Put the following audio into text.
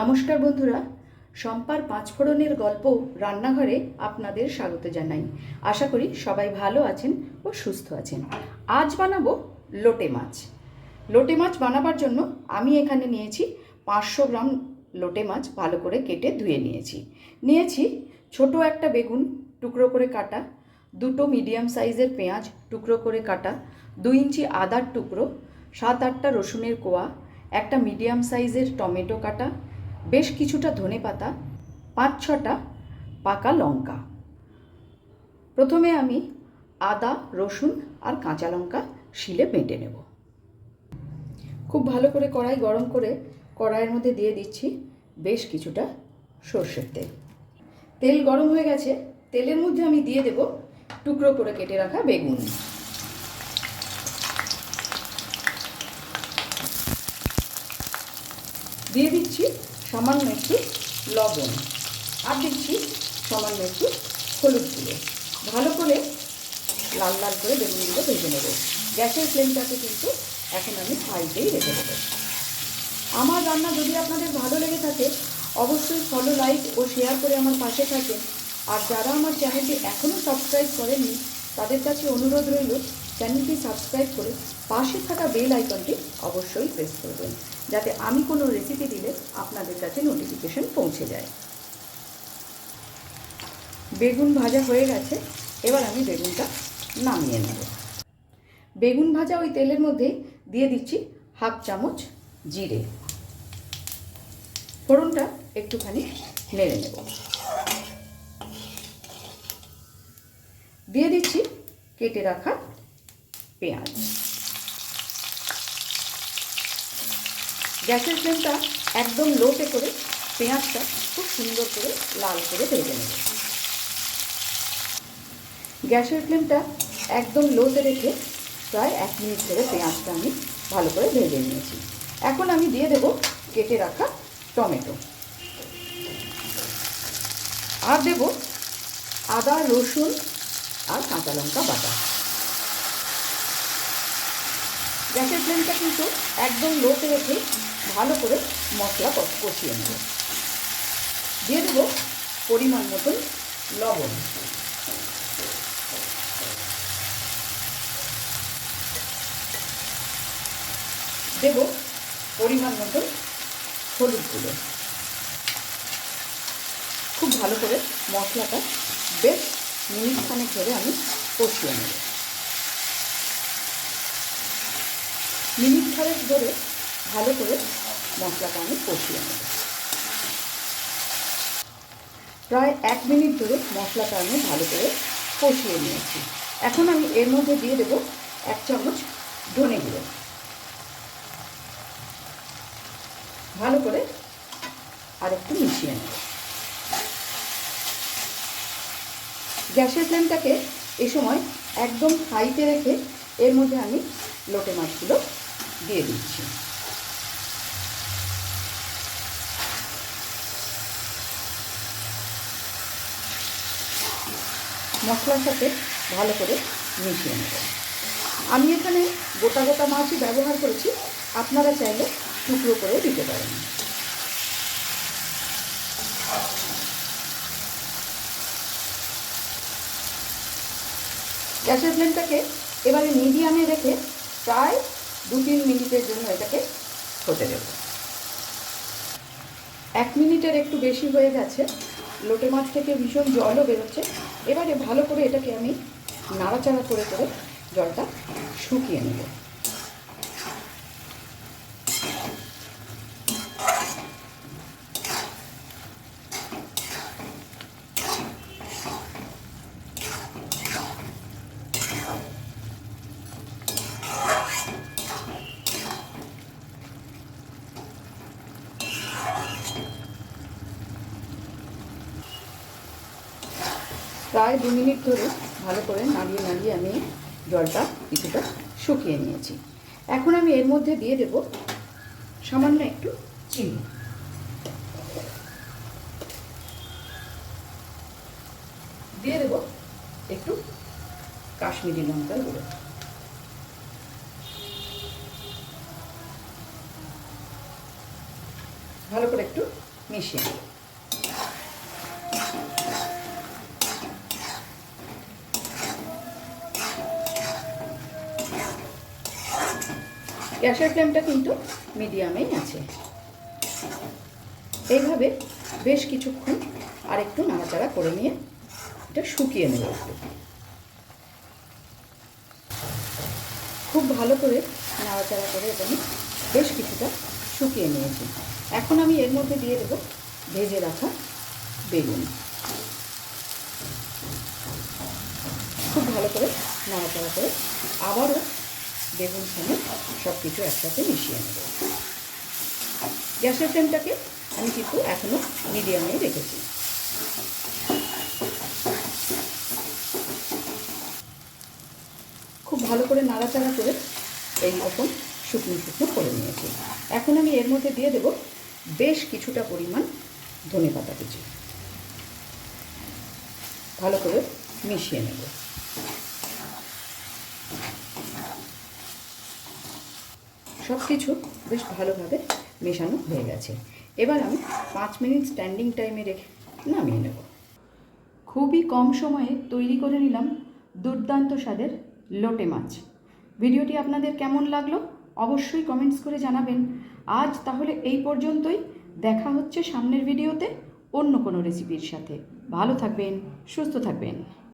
নমস্কার বন্ধুরা, শম্পার পাঁচফোড়নের গল্প রান্নাঘরে আপনাদের স্বাগত জানাই। আশা করি সবাই ভালো আছেন ও সুস্থ আছেন। আজ বানাবো লোটে মাছ। লোটে মাছ বানাবার জন্য আমি এখানে নিয়েছি পাঁচশো গ্রাম লোটে মাছ ভালো করে কেটে ধুয়ে নিয়েছি। নিয়েছি ছোট একটা বেগুন টুকরো করে কাটা, দুটো মিডিয়াম সাইজের পেঁয়াজ টুকরো করে কাটা, দুই ইঞ্চি আদার টুকরো, সাত আটটা রসুনের কোয়া, একটা মিডিয়াম সাইজের টমেটো কাটা বেশ কিছুটা ধনে পাতা, পাঁচ ছটা পাকা লঙ্কা। প্রথমে আমি আদা, রসুন আর কাঁচা লঙ্কা শিলে বেটে নেব। খুব ভালো করে কড়াই গরম করে কড়াইয়ের মধ্যে দিয়ে দিচ্ছি বেশ কিছুটা সর্ষের তেল। তেল গরম হয়ে গেছে, তেলের মধ্যে আমি দিয়ে দেব টুকরো করে কেটে রাখা বেগুন। দিয়ে দিচ্ছি সামান্য একটু লবণ। আর দিচ্ছি সামান্য একটু হলুদ গুঁড়ো। ভালো করে লাল লাল করে বেগুনগুলো ভেজে নেব। গ্যাসের ফ্লেমটাকে কিন্তু এখন আমি হাইতেই রেখে দেবো। আমার রান্না যদি আপনাদের ভালো লেগে থাকে, অবশ্যই ফলো লাইক ও শেয়ার করে আমার পাশে থাকেন আর যারা আমার চ্যানেলটি এখনও সাবস্ক্রাইব করেননি, তাদের কাছে অনুরোধ রইল চ্যানেলটি সাবস্ক্রাইব করে পাশে থাকা বেল আইকনটি অবশ্যই প্রেস করবেন, যাতে আমি কোনো রেসিপি দিলে আপনাদের কাছে নোটিফিকেশন পৌঁছে যায়। বেগুন ভাজা হয়ে গেছে, এবার আমি বেগুনটা নামিয়ে নেব। বেগুন ভাজা ওই তেলের মধ্যে দিয়ে দিচ্ছি হাফ চামচ জিরে। ফোড়নটা একটুখানি নেড়ে নেব। দিয়ে দিচ্ছি কেটে রাখা পেঁয়াজ। গ্যাসের ফ্লেমটা একদম লোতে করে পেঁয়াজটা খুব সুন্দর করে লাল করে ভেজে নেব। গ্যাসের ফ্লেমটা একদম লোতে রেখে প্রায় এক মিনিট ধরে পেঁয়াজটা আমি ভালো করে ভেজে নিয়েছি। এখন আমি দিয়ে দেব কেটে রাখা টমেটো। আর দেব আদা, রসুন আর কাঁচা লঙ্কা বাটা। গ্যাসের ফ্লেমটা কিন্তু একদম লোতে রেখে ভালো করে মশলা কষিয়ে নেব। দিয়ে দেবো পরিমাণ মতন লবণ। দেব পরিমাণ মতন হলুদ গুঁড়ো। খুব ভালো করে মশলাটা বেশ মিনিট খানেক ধরে আমি কষিয়ে নেব। মিনিট খানেক ধরে ভালো করে মশলাটা আমি কষিয়ে নেব। প্রায় এক মিনিট ধরে মশলাটা আমি ভালো করে কষিয়ে নিয়েছি। এখন আমি এর মধ্যে দিয়ে দেব এক চামচ ধনে গুঁড়ো। ভালো করে আর একটু মিশিয়ে নেব। গ্যাসের ফ্লেমটাকে এ সময় একদম হাইতে রেখে এর মধ্যে আমি লোটে মাছগুলো দিয়ে দিচ্ছি। মশলার সাথে ভালো করে মিশিয়ে নেব। আমি এখানে গোটা গোটা মাছই ব্যবহার করেছি, আপনারা চাইলে টুকরো করেও দিতে পারেন। গ্যাসের ফ্লেমটাকে এবারে মিডিয়ামে রেখে প্রায় দু তিন মিনিটের জন্য এটাকে হতে দেব। এক মিনিটের একটু বেশি হয়ে গেছে। লোটে মাছ থেকে ভীষণ জলও বেরোচ্ছে। এবারে ভালো করে এটাকে আমি নাড়াচাড়া করে করে জলটা শুকিয়ে নেব। প্রায় দু মিনিট ধরে ভালো করে নাড়িয়ে নাড়িয়ে আমি জলটা কিছুটা শুকিয়ে নিয়েছি। এখন আমি এর মধ্যে দিয়ে দেব সামান্য একটু চিনি। দিয়ে দেব একটু কাশ্মীরি লঙ্কার গুঁড়ো। ভালো করে একটু মিশিয়ে গ্যাসের ফ্লেমটা কিন্তু মিডিয়ামেই আছে। এইভাবে বেশ কিছুক্ষণ আর একটু নাড়াচাড়া করে নিয়ে এটা শুকিয়ে নেব। খুব ভালো করে নাড়াচাড়া করে এটা আমি বেশ কিছুটা শুকিয়ে নিয়েছি। এখন আমি এর মধ্যে দিয়ে দেবো ভেজে রাখা বেগুন। খুব ভালো করে নাড়াচাড়া করে আবারও বেগুন সমেত সব কিছু একসাথে মিশিয়ে নেব। গ্যাসের ফ্লেমটাকে আমি কিন্তু এখনও মিডিয়ামে রেখেছি। খুব ভালো করে নাড়াচাড়া করে এই রকম শুকনো শুকনো করে নিয়েছি। এখন আমি এর মধ্যে দিয়ে দেব বেশ কিছুটা পরিমাণ ধনে পাতা কুচি। ভালো করে মিশিয়ে নেব। সব কিছু বেশ ভালোভাবে মেশানো হয়ে গেছে। এবার আমি পাঁচ মিনিট স্ট্যান্ডিং টাইমে রেখে নামিয়ে নেব। খুবই কম সময়ে তৈরি করে নিলাম দুর্দান্ত স্বাদের লোটে মাছ। ভিডিওটি আপনাদের কেমন লাগল অবশ্যই কমেন্টস করে জানাবেন। আজ তাহলে এই পর্যন্তই। দেখা হচ্ছে সামনের ভিডিওতে অন্য কোনো রেসিপির সাথে। ভালো থাকবেন, সুস্থ থাকবেন।